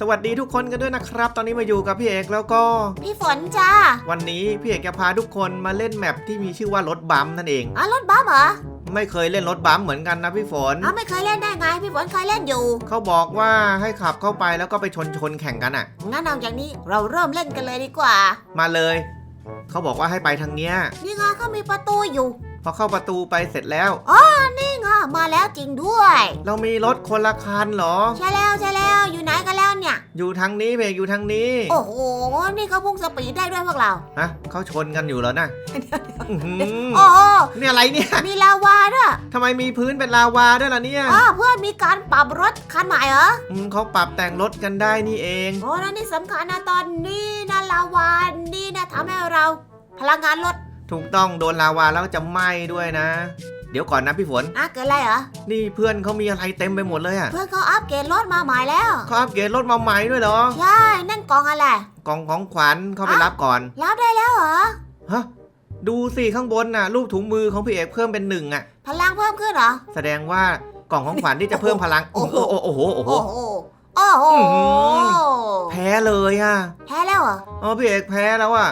สวัสดีทุกคนกันด้วยนะครับ ตอนนี้มาอยู่กับพี่เอกแล้วก็ พี่ฝนจ้า วันนี้พี่เอกจะพาทุกคนมาเล่นแมปที่มีชื่อว่ารถบัมป์นั่นเอง อ๋อรถบัมเหรอ ไม่เคยเล่นรถบัมป์เหมือนกันนะพี่ฝน อ๋อไม่เคยเล่นได้ไง พี่ฝนเคยเล่นอยู่ เขาบอกว่าให้ขับเข้าไปแล้วก็ไปชนชนๆแข่งกันอะ งั้นเอาอย่างนี้เราเริ่มเล่นกันเลยดีกว่า มาเลย เขาบอกว่าให้ไปทางเนี้ย นี่ไงเขามีประตูอยู่ พอเข้าประตูไปเสร็จแล้วนี่ไงมาแล้วจริงด้วย เรามีรถคนละคันเหรอ ใช่แล้วใช่แล้วอยู่ไหนกันแล้วเนี่ย อยู่ทางนี้พี่เอกอยู่ทางนี้ โอ้โห นี่เขาพุ่งสปีดได้ด้วยพวกเราฮะเขาชนกันอยู่แล้วนะอื้อหือโอ้โหนี่อะไรเนี่ย มีลาวาด้วยทำไมมีพื้นเป็นลาวาด้วยล่ะเนี่ยอ๋อเพื่อนมีการปรับรถคันใหม่เหรออืมเขาปรับแต่งรถกันได้นี่เองโอ้แล้วนี่สำคัญนะตอนนี้นะลาวานี่นะทำให้เราพลังงานลด ถูกต้องโดนลาวาแล้วจะไหม้ด้วยนะ เดี๋ยวก่อนนะพี่ฝน อะเกิดอะไรเหรอ นี่เพื่อนเขามีอะไรเต็มไปหมดเลยอะเพื่อนเขาอัปเกรดรถมาใหม่แล้ว เขาอัปเกรดรถมาใหม่ด้วยเหรอ ใช่ นั่นกล่องอะไร กล่องของขวัญเข้าไปรับก่อน รับได้แล้วเหรอ ฮะ ดูสิข้างบนน่ะรูปถุงมือของพี่เอกเพิ่มเป็นหนึ่งอะพลังเพิ่มขึ้นเหรอ แสดงว่ากล่องของขวัญที่จะเพิ่มพลัง โอ้โห โอ้โห โอ้โห โอ้โหโอ้โหอื้อหือแพ้เลยอะแพ้แล้วเหรอ อ๋อพี่เอกแพ้แล้วอะ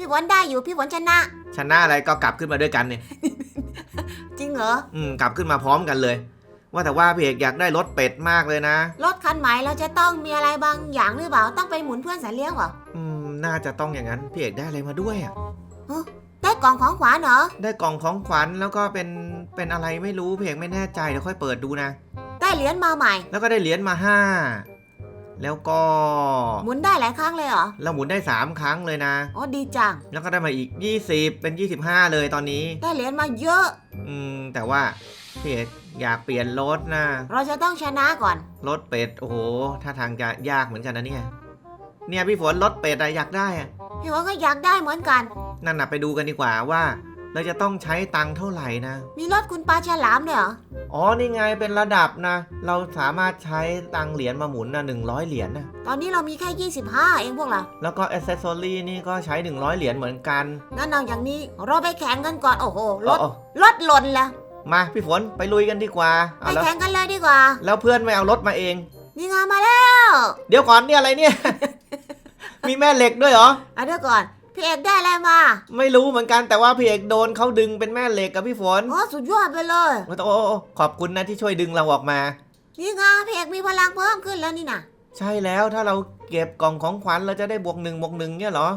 พี่ฝนได้อยู่พี่ฝนชนะ ชนะอะไรก็กลับขึ้นมาด้วยกันเนี่ยจริงเหรออืมกลับขึ้นมาพร้อมกันเลย ว่าแต่ว่าพี่เอกอยากได้รถเป็ดมากเลยนะ รถคันใหม่เราจะต้องมีอะไรบางอย่างหรือเปล่าต้องไปหมุนเพื่อนสายเลี้ยงเหรออืมน่าจะต้องอย่างนั้นพี่เอกได้อะไรมาด้วยอะได้กล่องของขวัญเหรอได้กล่องของขวัญแล้วก็เป็นเป็นอะไรไม่รู้พี่เอกไม่แน่ใจเดี๋ยวค่อยเปิดดูนะได้เหรียญมาใหม่ แล้วแล้วก็ได้เหรียญมาห้า แล้วก็หมุนได้หลายครั้งเลยเหรอเราหมุนได้สามครั้งเลยนะ อ๋อดีจัง แล้วก็ได้มาอีก 20 เป็น 25 เลยตอนนี้ ได้เหรียญมาเยอะ อืม แต่ว่าพี่เอกอยากเปลี่ยนรถนะ เราจะต้องชนะก่อน รถเป็ด โอ้โหท่าทางจะยากเหมือนกันนะเนี่ย เนี่ยพี่ฝนรถเป็ดอะอยากได้อะพี่ฝนก็อยากได้เหมือนกัน นั่นน่ะไปดูกันดีกว่าว่า เราจะต้องใช้ตังค์เท่าไหร่นะ มีรถคุณปลาฉลามด้วยเหรอ อ๋อนี่ไงเป็นระดับนะ เราสามารถใช้ตังค์เหรียญมาหมุนนะ100 เหรียญนะ ตอนนี้เรามีแค่ 25 เองพวกเรา แล้วก็อ c เซสซอรี่นี่ก็ใช้ 100 เหรียญเหมือนกันงั้นเอาอย่างนี้เราไปแข่งกันก่อน โอ้โหรถเอารถหล่นละๆมาพี่ฝนไปลุยกันดีกว่าไปเอาแล้วแข่งกันเลยดีกว่า แล้วเพื่อนไม่เอารถมาเอง นี่ไงมาแล้วเดี๋ยวก่อนเนี่ยอะไรเนี่ย มีแม่เหล็กด้วยเหรอ อะเดี๋ยวก่อน พี่เอกได้อะไรมาไม่รู้เหมือนกันแต่ว่าพี่เอกโดนเขาดึงเป็นแม่เหล็กกับพี่ฝนอ๋อสุดยอดไปเลย โอ้โหขอบคุณนะที่ช่วยดึงเราออกมา นี่ไงพี่เอกมีพลังเพิ่มขึ้นแล้วนี่นะใช่แล้วถ้าเราเก็บกล่องของขวัญเราจะได้บวกหนึ่งบวกหนึ่งเนี่ยเหรอ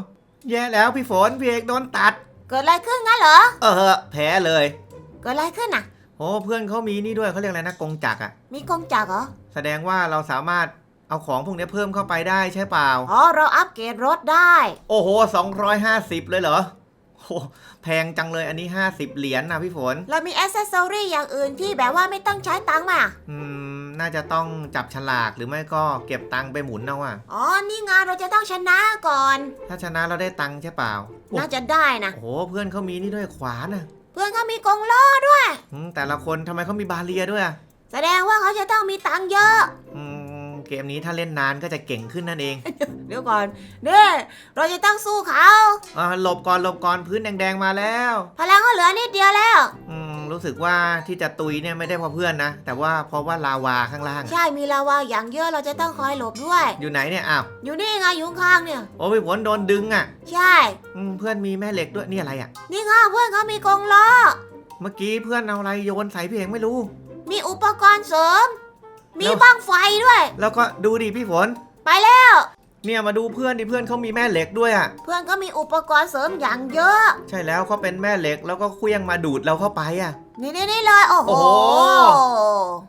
แย่แล้วพี่ฝนพี่เอกโดนตัด เกิดอะไรขึ้นงั้นเหรอ เออแพ้เลย เกิดอะไรขึ้นน่ะ โอ้เพื่อนเขามีนี่ด้วยเขาเรียกอะไรนะกงจักรอะมีกงจักรเหรอ แสดงว่าเราสามารถ เอาของพวกนี้เพิ่มเข้าไปได้ใช่เปล่า อ๋อ เราอัปเกรดรถได้ โอ้โห 250 เลยเหรอโอ้แพงจังเลยอันนี้ 50 เหรียญนะพี่ฝน เรามีอ c เซสซอรี่อย่างอื่นที่แบบว่าไม่ต้องใช้ตังค์มาอืม น่าจะต้องจับฉลากหรือไม่ก็เก็บตังค์ไปหมุนเอาอะอ๋อ นี่ไงเราจะต้องชนะก่อน ถ้าชนะเราได้ตังค์ใช่เปล่า น่าจะได้นะ โอ้โห เพื่อนเขามีนี่ด้วยขวานอะเพื่อนเขามีกงล้อด้วยอืมแต่ละคนทำไมเขามีบาเรียด้วยอะแสดงว่าเขาจะต้องมีตังค์เยอะ อืม เกมนี้ถ้าเล่นนานก็จะเก่งขึ้นนั่นเองเดี๋ยวก่อนเด้เราจะต้องสู้เขาอ่าหลบก่อนหลบก่อนพื้นแดงๆมาแล้ว พลังก็เหลือนิดเดียวแล้ว อืมรู้สึกว่าที่จะตุยเนี่ยไม่ได้เพราะเพื่อนนะ แต่ว่าเพราะว่าลาวาข้างล่างอะใช่มีลาวาอย่างเยอะเราจะต้องคอยหลบด้วย อยู่ไหนเนี่ยอ้าวอยู่นี่ไงอยู่ข้างๆเนี่ยโอ้พี่ฝนโดนดึงอะใช่อืมเพื่อนมีแม่เหล็กด้วยนี่อะไรอะนี่ไงเพื่อนเขามีกงล้อเมื่อกี้เพื่อนเอาอะไรโยนใส่พี่เอกไม่รู้ มีอุปกรณ์เสริม มีแล้วบ้างไฟด้วย แล้วก็ดูดิพี่ฝน ไปแล้ว เนี่ยมาดูเพื่อนดิเพื่อนเขามีแม่เหล็กด้วยอะเพื่อนก็มีอุปกรณ์เสริมอย่างเยอะ ใช่แล้วเขาเป็นแม่เหล็กแล้วก็เคลี้ยงมาดูดเราเข้าไปอะนี่นี่นี่เลยโอ้โห โอ้โห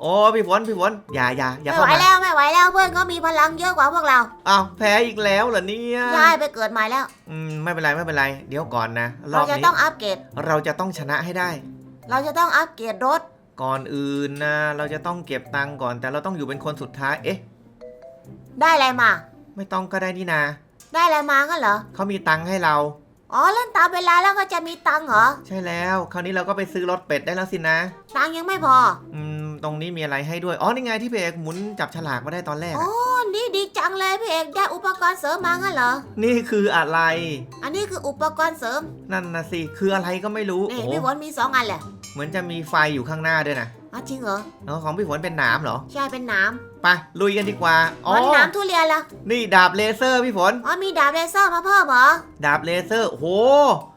โอ้พี่ฝนพี่ฝนอย่าอย่าอย่าไม่เข้าไหวมาแล้วไม่ไหวแล้วเพื่อนก็มีพลังเยอะกว่าพวกเราอ้าวแพ้อีกแล้วเหรอเนี่ยใช่ไปเกิดใหม่แล้ว อืมไม่เป็นไรไม่เป็นไรเดี๋ยวก่อนนะรเราอบจะนี้ต้องอัปเกรด เราจะต้องชนะให้ได้ เราจะต้องอัปเกรดรถ ก่อนอื่นนะ เราจะต้องเก็บตังค์ก่อน แต่เราต้องอยู่เป็นคนสุดท้าย เอ๊ะ ได้อะไรมา ไม่ต้องก็ได้นี่นา ได้อะไรมากันเหรอ เขามีตังค์ให้เรา อ๋อเล่นตามเวลาแล้วก็จะมีตังค์เหรอ ใช่แล้ว คราวนี้เราก็ไปซื้อรถเป็ดได้แล้วสินะ ตังค์ยังไม่พอ อืม ตรงนี้มีอะไรให้ด้วย อ๋อ นี่ไงที่พี่เอกหมุนจับฉลากมาได้ตอนแรกโอ้อะนี่ดีจังเลยพี่เอกได้อุปกรณ์เสริมมางั้นเหรอ นี่คืออะไร อันนี้คืออุปกรณ์เสริม นั่นนะสิ คืออะไรก็ไม่รู้ นี่โอ้โหพี่ฝนมีสองอันแหละ เหมือนจะมีไฟอยู่ข้างหน้าด้วยนะอ๋อจริงเหรอเออของพี่ฝนเป็นหนามเหรอ ใช่เป็นหน้ไปลุยกันดีกว่าำอ๋อ๋ออหน้ำทุเรียนละนี่ดาบเลเซอร์พี่ฝน อ๋อมีดาบเลเซอร์มาเพิ่มเหรอดาบเลเซอร์โห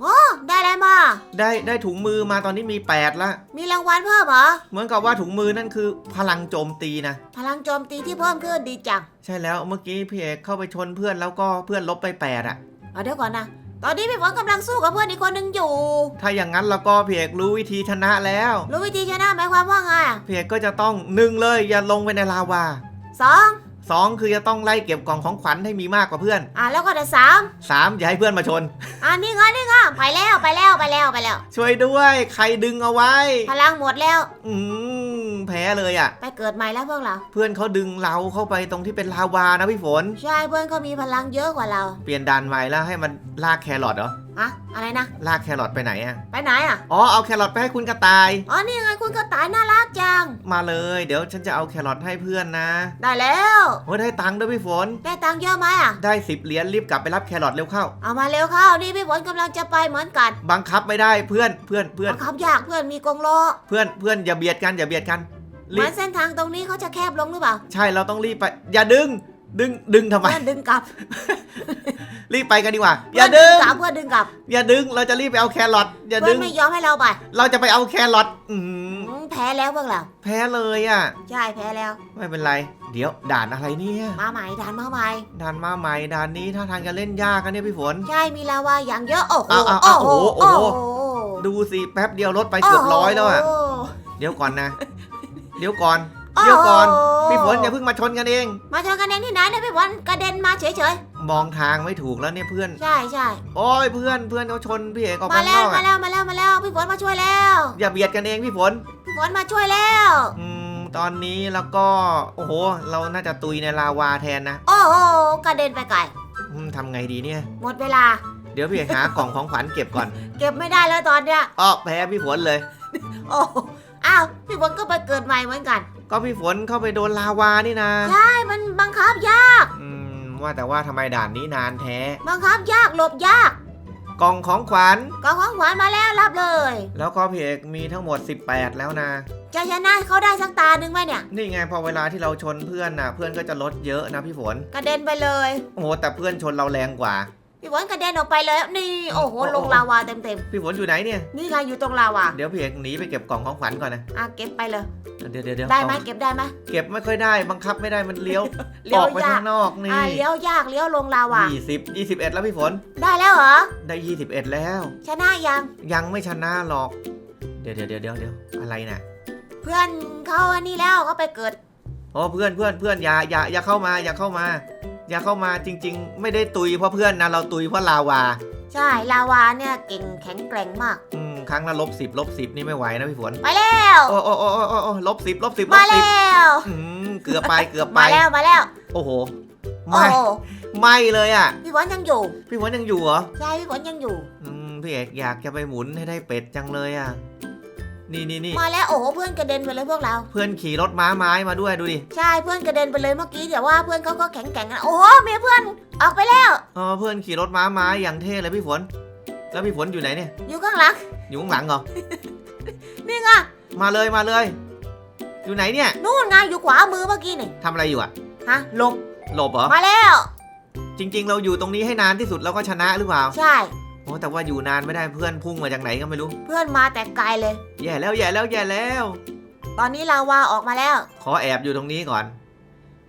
โอ้ได้อะไรมา ได้ได้ถุงมือมาตอนนี้มี 8 ละ มีรางวัลเพิ่มเหรอ เหมือนกับว่าถุงมือนั่นคือพลังโจมตีนะ พลังโจมตีที่เพิ่มขึ้นดีจังใช่แล้วเมื่อกี้พี่เอกเข้าไปชนเพื่อนแล้วก็เพื่อนลบไป 8 อะ เอาเดี๋ยวก่อนนะ ตอนนี้พี่ฝนกำลังสู้กับเพื่อนอีกคนหนึ่งอยู่ ถ้าอย่างนั้นแล้วก็พี่เอกรู้วิธีชนะแล้วรู้วิธีชนะหมายความว่าไงพี่เอกก็จะต้องหนึ่งเลยอย่าลงไปในลาวาสองสองคือจะต้องไล่เก็บกล่องของขวัญให้มีมากกว่าเพื่อนอะแล้วก็แต่สามสามอย่าให้เพื่อนมาชนอะนี่ไงนี่ไงไปแล้วไปแล้วไปแล้วไปแล้ว ช่วยด้วย ใครดึงเอาไว้ พลังหมดแล้ว อืม แพ้เลยอะ ไปเกิดใหม่แล้วพวกเรา เพื่อนเขาดึงเราเข้าไปตรงที่เป็นลาวานะพี่ฝน ใช่เพื่อนเขามีพลังเยอะกว่าเรา เปลี่ยนด่านใหม่แล้วให้มันลากแครอทเหรอ อะอะไรนะ ลากแครอทไปไหนอะไปไหนอะ อ๋อเอาแครอทไปให้คุณกระต่าย อ๋อนี่ไงคุณกระต่ายน่ารักจัง มาเลย เดี๋ยวฉันจะเอาแครอทให้เพื่อนนะได้แล้วโอ้ยได้ตังค์ด้วยพี่ฝน ได้ตังค์เยอะไหมอะ ได้สิบเหรียญรีบกลับไปรับแครอทเร็วเข้า เอามาเร็วเข้านี่พี่ฝนกำลังจะไปเหมือนกันบังคับไม่ได้เพื่อนเพื่อนเพื่อน บังคับยากเพื่อนมีกรงล้อเพื่อนเพื่อนอย่าเบียดกันอย่าเบียดกันเหรีมือบนเส้นทางตรงนี้เขาจะแคบลงหรือเปล่า ใช่เราต้องรีบไป อย่าดึง ดึงดึงทำไม เพื่อนดึงกลับรีบไปกันดีกว่า อย่าดึงกลับเพื่อนดึงกลับอย่าดึง เราจะรีบไปเอาแครอทอย่าเพื่ดึอนง ไม่ยอมให้เราไปเราจะไปเอาแครอทอืมอืมแพ้แล้วพวกเราแพ้เลยอะ ใช่แพ้แล้ว ไม่เป็นไร เดี๋ยวด่านอะไรเนี่ยมาใหม่ด่านมาใหม่ ด่านมาใหม่ด่านนี้ถ้าทางจะเล่นยากกันเนี่ยพี่ฝน ใช่มีลาวาอย่างเยอะโอ้โหอ้าวอ้าวโอ้อ้าวโหโอ้โอ้โห โหดูสิแป๊บเดียวรถไปเกือบร้อยแล้วอะ โโหเดี๋ยวก่อนนะ เดี๋ยวก่อนเดี๋ยวก่อน พี่ฝนอย่าเพิ่งมาชนกันเอง มาเจอกันเองที่ไหนเนี่ยพี่ฝนกระเด็นมาเฉยมองทางไม่ถูกแล้วเนี่ยเพื่อน ๆ ใช่ใช่โอ้ยเพื่อนเพื่อนเขาชนพี่เอกออกมามาข้างแล้นวอกมาอะแล้วมาแล้วมาแล้วพี่ฝนมาช่วยแล้ว อย่าเบียดกันเองพี่ฝน พี่ฝนมาช่วยแล้ว อืมตอนนี้แล้วก็โอ้โห เราน่าจะตุยในลาวาแทนนะโอ้โหกระเด็นไปไกลอืมทำไงดีเนี่ย หมดเวลา เดี๋ยวพี่เอกหากล่องของขวัญเก็บก่อนเก็บไม่ได้แล้วตอนเนี้ยอ้อแพ้พี่ฝนเลย โอ้โหอ้าวพี่ฝนก็ไปเกิดใหม่เหมือนกัน ก็พี่ฝนเข้าไปโดนลาวานี่นะใช่มันบังคับยาก อืมว่าแต่ว่าทำไมด่านนี้นานแท้ บังคับยากหลบยากกล่องของขวัญกล่องของขวัญมาแล้วรับเลย แล้วก็พี่เอกมีทั้งหมด 18 แล้วนะ จะชนะเขาได้สักตาหนึ่งไหมเนี่ย นี่ไงพอเวลาที่เราชนเพื่อนน่ะเพื่อนก็จะลดเยอะนะพี่ฝน กระเด็นไปเลย โอ้โหแต่เพื่อนชนเราแรงกว่า พี่ฝนกระเด็นออกไปเลยนี่โอ้โหโอ้โหลงลาวาเต็มพี่ฝนอยู่ไหนเนี่ย ๆนี่ไงอยู่ตรงลาวาเดี๋ยวพี่เอกหนีไปเก็บกล่องของขวัญก่อนนะอะเก็บไปเลย เดี๋ยวเดี๋ยวเดี๋ยวได้ไหมเอาเก็บได้ไหมเก็บไม่ค่อยได้บังคับไม่ได้มันเลี้ยวเลี้อยวอกไปยาข้ากงนอกนี่อะเลี้ยวยากเลี้ยวลงลาวายี่สิบยี่สิบเอ็ดแล้วพี่ฝนได้แล้วเหรอได้ยี่สิบเอ็ดแล้ว ชนะยังยังไม่ชนะหรอก เดี๋ยวเดี๋ยวเดี๋ยวเดี๋ยวเดี๋ยวอะไรน่ะเพื่อนเขาอันนี้แล้วเขาไปเกิดโอ้เพื่อนเพื่อนเพื่อนอย่าอย่าอย่าเข้ามาอย่าเข้ามา อย่าเข้ามาจริง ๆ ไม่ได้ตุยเพราะเพื่อนนะเราตุยเพราะลาวา ใช่ลาวาเนี่ยเก่งแข็งแกร่งมาก อืมครั้งละลบสิบลบสิบนี่ไม่ไหวนะพี่ฝนไปแล้วโอ้โอ้โอ้โอ้โอ้โอ้ลบสิบลบสิบลมาบสิบแล้วอืมเกือบไปเกือบไปมาแล้วมาแล้วโอ้โหโอ้ไม่โหไม่เลยอะ พี่ฝนยังอยู่พี่ฝนยังอยู่เหรอใช่พี่ฝนยังอยู่อืมพี่เอกอยากจะไปหมุนให้ได้เป็ดจังเลยอะ นี่นี่นี่มาแล้วโอ้โหเพื่อนกระเด็นไปเลยพวกเรา เพื่อนขี่รถม้าไม้มาด้วยดูดิใช่เพื่อนกระเด็นไปเลยเมื่อกี้แต่ว่าเพื่อนเขาก็แข็งแกร่งกันโอ้โหมีเพื่อนออกไปแล้วอ๋อเพื่อนขี่รถม้าไม้อย่างเท่เลยพี่ฝน แล้วพี่ฝนอยู่ไหนเนี่ยอยู่ข้างหลังอยู่ข้างหลังเหรอนี่ไงมาเลยมาเลย อยู่ไหนเนี่ยนู่นไงอยู่ขวามือเมื่อกี้นี่ทำอะไรอยู่อะฮะหลบหลบเหรอมาแล้ว จริง ๆ เราอยู่ตรงนี้ให้นานที่สุดเราก็ชนะหรือเปล่า ใช่โอ้แต่ว่าอยู่นานไม่ได้เพื่อนพุ่งมาจากไหนก็ไม่รู้ เพื่อนมาแต่ไกลเลย แย่แล้วแย่แล้วแย่แล้ว ตอนนี้ลาวาออกมาแล้ว ขอแอบอยู่ตรงนี้ก่อน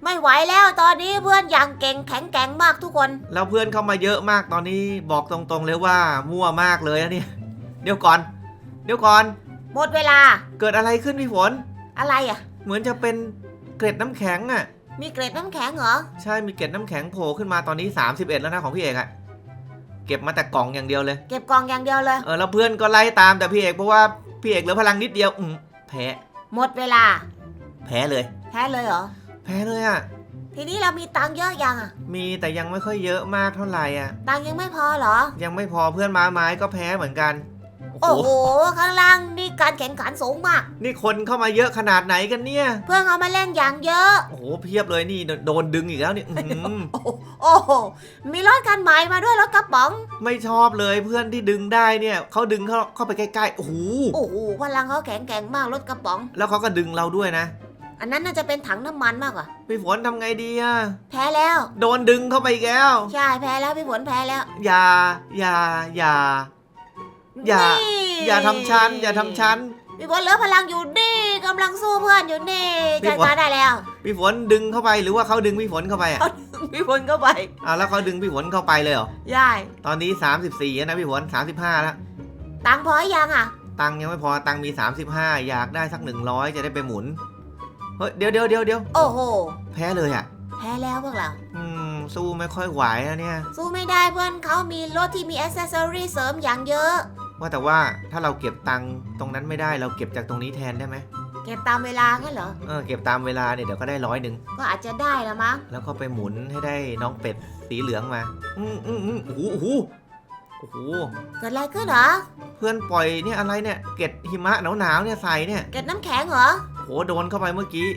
ไม่ไหวแล้วตอนนี้เพื่อนอย่างเก่งแข็งแกร่งมากทุกคน แล้วเพื่อนเข้ามาเยอะมากตอนนี้บอกตรงๆเลยว่ามั่วมากเลยอะเนี่ยเดี๋ยวก่อน เดี๋ยวก่อน หมดเวลา เกิดอะไรขึ้นพี่ฝน อะไรอะ เหมือนจะเป็นเกล็ดน้ำแข็งอะ มีเกร็ดน้ำแข็งเหรอ ใช่มีเกล็ดน้ำแข็งโผล่ขึ้นมาตอนนี้ 31 แล้วนะของพี่เอกอะ เก็บมาแต่กล่องอย่างเดียวเลย เก็บกล่องอย่างเดียวเลย เออแล้วเพื่อนก็ไล่ตามแต่พี่เอกเพราะว่าพี่เอกเหลือพลังนิดเดียวอืมแพ้หมดเวลา แพ้เลย แพ้เลยเหรอ แพ้เลยอะทีนี้เรามีตังค์เยอะยังอะ มีแต่ยังไม่ค่อยเยอะมากเท่าไหร่อะตังค์ยังไม่พอเหรอ ยังไม่พอเพื่อนม้าไม้ก็แพ้เหมือนกัน โอ้โอ้โห ข้างล่างนี่การแข่งขันสูงมาก นี่คนเข้ามาเยอะขนาดไหนกันเนี่ย เพื่อนเอามาเล่นอย่างเยอะ โอ้โห เพียบเลยนี่โดนดึงอีกแล้วนี่อื้อหือโอ้โห มีรถคันใหม่มาด้วยรถกระป๋อง ไม่ชอบเลยเพื่อนที่ดึงได้เนี่ยเขาดึงเข้าเข้าไปใกล้ๆ โอ้โห โอ้โห พลังเขาแข็งแกร่งมากรถกระป๋อง แล้วเขาก็ดึงเราด้วยนะอันนั้นน่าจะเป็นถังน้ำมันมากกว่าพี่ฝนทำไงดีอะแพ้แล้ว โดนดึงเข้าไปอีกแล้ว ใช่แพ้แล้วพี่ฝนแพ้แล้ว อย่า อย่า อย่า อย่า นี่อย่าทำฉันอย่าทำฉันพี่ฝนเหลือพลังอยู่นี่กำลังสู้เพื่อนอยู่นี่พี่จัดฝนการได้แล้วพี่ฝนดึงเข้าไปหรือว่าเขาดึงพี่ฝนเข้าไปอะพี่ฝนก็ไปอ่าแล้วเขาดึงพี่ฝนเข้าไปเลยเหรอใช่ตอนนี้ 34แล้วนะพี่ฝน35แล้ว ตังค์พอหรือยังอะ ตังค์ยังไม่พอ ตังค์มี 35 อยากได้สัก 100 จะได้ไปหมุน เฮ้ย เดี๋ยวเดี๋ยวเดี๋ยวเดี๋ยวโอ้โห แพ้เลยอะ แพ้แล้วพวกเรา อืม สู้ไม่ค่อยไหวนะเนี่ย สู้ไม่ได้เพื่อนเขามีรถที่มีอ c เซสซอรี่เสริมอย่างเยอะ ว่าแต่ว่าถ้าเราเก็บตังค์ตรงนั้นไม่ได้เราเก็บจากตรงนี้แทนได้ไหมเก็บตามเวลางั้นเหรอ เออเก็บตามเวลาเนี่ยเดี๋ยวก็ได้ร้อยหนึ่งก็อาจจะได้ละมั้ง แล้วก็ไปหมุนให้ได้น้องเป็ดสีเหลืองมาอืมอืมอืมโอ้โหโอ้โหโอ้โหเกิดอะไรขึ้นเหรอ เพื่อนปล่อยเนี่ยอะไรเนี่ยเกล็ดหิมะหนาวๆเนี่ยใส่เนี่ยเกิดน้ำแข็งเหรอ โหโดนเข้าไปเมื่อกี้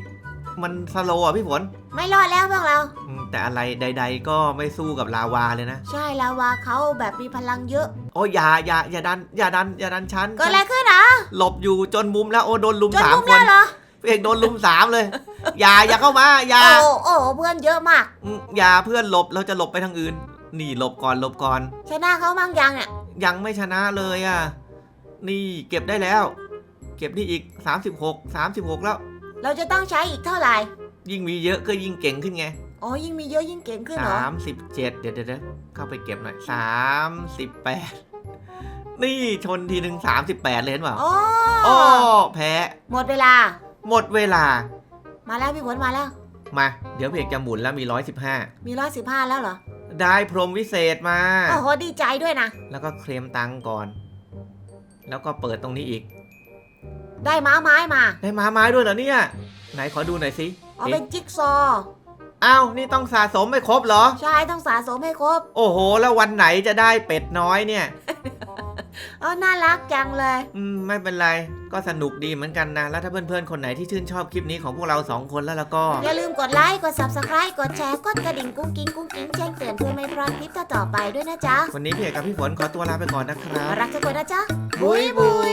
มันสโลว์อะพี่ฝนไม่รอดแล้วพวกเรา อืมแต่อะไรใด ๆ ก็ไม่สู้กับลาวาเลยนะ ใช่ลาวาเขาแบบมีพลังเยอะ โอ้ยอย่าอย่าอย่าดันอย่าดันอย่าดันฉันเกิดอะไรขึ้นเหรอหลบอยู่จนมุมแล้วโอ้โดนลุมจนสามมุมคนแล้วเหรอพี่เอกโดนลุมสามเลย อย่าอย่าเข้ามาอย่าโอ้โอ้เพื่อนเยอะมากอืมอย่าเพื่อนหลบเราจะหลบไปทางอื่น นี่หลบก่อนหลบก่อน ชนะเขาบ้างยังเนี่ยยังไม่ชนะเลยอะ นี่เก็บได้แล้ว เก็บนี่อีก 36 36 แล้ว เราจะต้องใช้อีกเท่าไหร่ ยิ่งมีเยอะก็ยิ่งเก่งขึ้นไง อ๋อ ยิ่งมีเยอะยิ่งเก่งขึ้นเหรอ37เดี๋ยวเดี๋ยวเดี๋ยวเข้าไปเก็บหน่อย38นี่ชนทีหนึ่ง38เลยเห็นเปล่าโอ้โอ้แพ้ หมดเวลา หมดเวลา มาแล้วพี่ฝนมาแล้ว มา เดี๋ยวเพจจะหมุนแล้วมี115มีร้อยสิบห้าแล้วเหรอ ได้พรหมวิเศษมาโอ้โหดีใจด้วยนะ แล้วก็เคลมตังค์ก่อน แล้วก็เปิดตรงนี้อีก ได้ม้าไม้มา ได้ม้าไม้ด้วยเหรอเนี่ย ไหนขอดูหน่อยสิ เอาเป็นจิ๊กซอว์ อ้าวนี่ต้องสะสมไม่ครบเหรอ ใช่ต้องสะสมให้ครบโอ้โห แล้ววันไหนจะได้เป็ดน้อยเนี่ย เออน่ารักจังเลย อืมไม่เป็นไร ก็สนุกดีเหมือนกันนะ แล้วถ้าเพื่อนๆ คนไหนที่ชื่นชอบคลิปนี้ของพวกเราสองคนแล้วแล้วก็ อย่าลืมกดไลค์ กด subscribe กดแชร์ กดกระดิ่งกุ้งกิ้งกุ้งกิ้งแจ้งเตือนเพื่อไม่พลาดคลิปต่อๆไปด้วยนะจ๊ะวันนี้พี่เอกกับพี่ฝนขอตัวลาไปก่อนนะครับรักทุกคนนะจ๊ะ บุยบุย